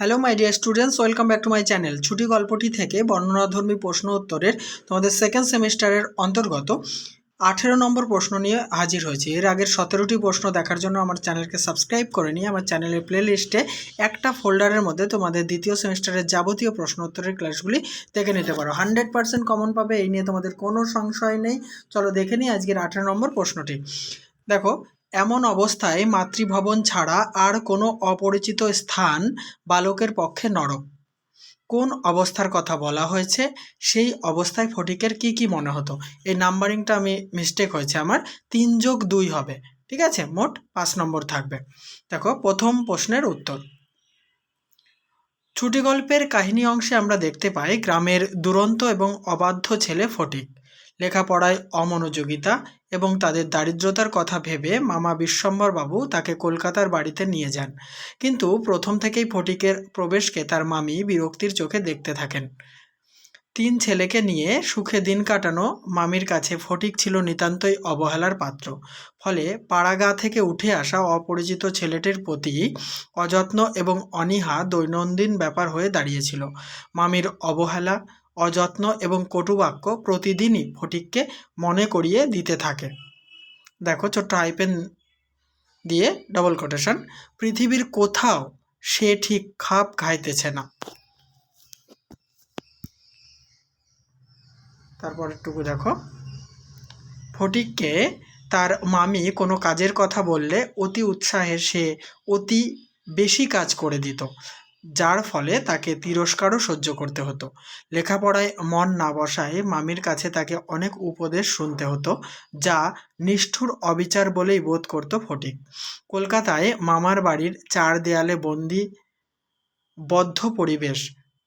Hello my dear students welcome back to my channel ছুটি গল্পটি থেকে বর্ণনাধর্মী প্রশ্ন উত্তরের তোমাদের সেকেন্ড সেমিস্টারের অন্তর্গত আঠেরো নম্বর প্রশ্ন নিয়ে হাজির হয়েছে। এর আগের সতেরোটি প্রশ্ন দেখার জন্য আমার চ্যানেলকে সাবস্ক্রাইব করে নিয়ে আমার চ্যানেলের প্লে লিস্টে একটা ফোল্ডারের মধ্যে তোমাদের দ্বিতীয় সেমিস্টারের যাবতীয় প্রশ্ন উত্তরের ক্লাসগুলি দেখে নিতে পারো। হান্ড্রেড পার্সেন্ট কমন পাবে, এই নিয়ে তোমাদের কোনো সংশয় নেই। চলো দেখে নিই আজকের আঠেরো নম্বর প্রশ্নটি। দেখো এমন অবস্থায় মাতৃভবন ছাড়া আর কোনো অপরিচিত স্থান বালকের পক্ষে নরক কোন অবস্থার কথা বলা হয়েছে? সেই অবস্থায় ফটিকের কি কি মনে হতো? এই নাম্বারিংটা আমি মিস্টেক হয়েছে আমার। তিন যোগ দুই হবে। ঠিক আছে? মোট পাঁচ নম্বর থাকবে। দেখো, প্রথম প্রশ্নের উত্তর। ছুটি গল্পের কাহিনী অংশে আমরা দেখতে পাই গ্রামের দুরন্ত এবং অবাধ্য ছেলে ফটিক। লেখাপড়ায় অমনোযোগিতা এবং তাদের দারিদ্রতার কথা ভেবে মামা বিশ্বম্বর বাবু তাকে কলকাতার বাড়িতে নিয়ে যান। কিন্তু প্রথম থেকেই ফটিকের প্রবেশকে তার মামি বিরক্তির চোখে দেখতে থাকেন। তিন ছেলেকে নিয়ে সুখে দিন কাটানো মামির কাছে ফটিক ছিল নিতান্তই অবহেলার পাত্র। ফলে পাড়াগা থেকে উঠে আসা অপরিচিত ছেলেটির প্রতি অযত্ন এবং অনীহা দৈনন্দিন ব্যাপার হয়ে দাঁড়িয়েছিল। মামির অবহেলা অযত্ন এবং কটুবাক্য প্রতিদিনই ফটিককে মনে করিয়ে দিতে থাকে। দেখো ছোট্ট হাইপেন দিয়ে ডবল কোটেশন পৃথিবীর কোথাও সে ঠিক খাপ খাইতেছে না। তারপর একটুকু দেখো, ফটিককে তার মামি কোনো কাজের কথা বললে অতি উৎসাহে সে অতি বেশি কাজ করে দিত। যার ফলে তাকে তিরস্কারও সহ্য করতে হতো। লেখাপড়ায় মন না বসায় মামির কাছে তাকে অনেক উপদেশ শুনতে হতো, যা নিষ্ঠুর অবিচার বলেই বোধ করত ফটিক। কলকাতায় মামার বাড়ির চার দেয়ালে বন্দি বদ্ধ পরিবেশ,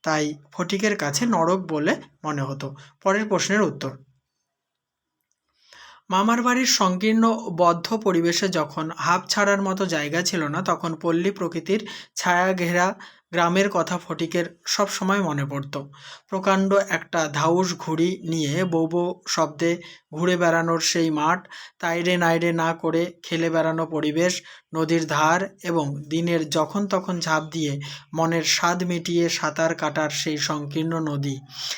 তাই ফটিকের কাছে নরক বলে মনে হতো। পরের প্রশ্নের উত্তর। মামার বাড়ির সংকীর্ণ বদ্ধ পরিবেশে যখন হাফ ছাড়ার মতো জায়গা ছিল না, তখন পল্লী প্রকৃতির ছায়া ঘেরা গ্রামের কথা ফটিকের সব সময় মনে পড়ত। প্রকাণ্ড একটা ধাউস ঘুড়ি নিয়ে বৌ বৌ শব্দে ঘুরে বেড়ানোর সেই মাঠ, তাইরে নাইরে না করে খেলে বেড়ানো পরিবেশ, নদীর ধার এবং দিনের যখন তখন ঝাঁপ দিয়ে মনের স্বাদ মিটিয়ে সাঁতার কাটার সেই সংকীর্ণ নদী।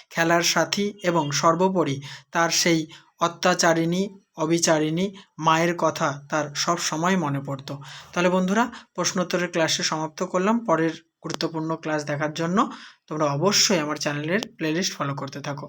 খেলার সাথী এবং সর্বোপরি তার সেই অত্যাচারিণী, অবিচারিণী মায়ের কথা তার সব সময় মনে পড়তো। তাহলে বন্ধুরা, প্রশ্নোত্তরের ক্লাসে সমাপ্ত করলাম। পরের গুরুত্বপূর্ণ ক্লাস দেখার জন্য তোমরা অবশ্যই আমার চ্যানেলের প্লেলিস্ট ফলো করতে থাকো।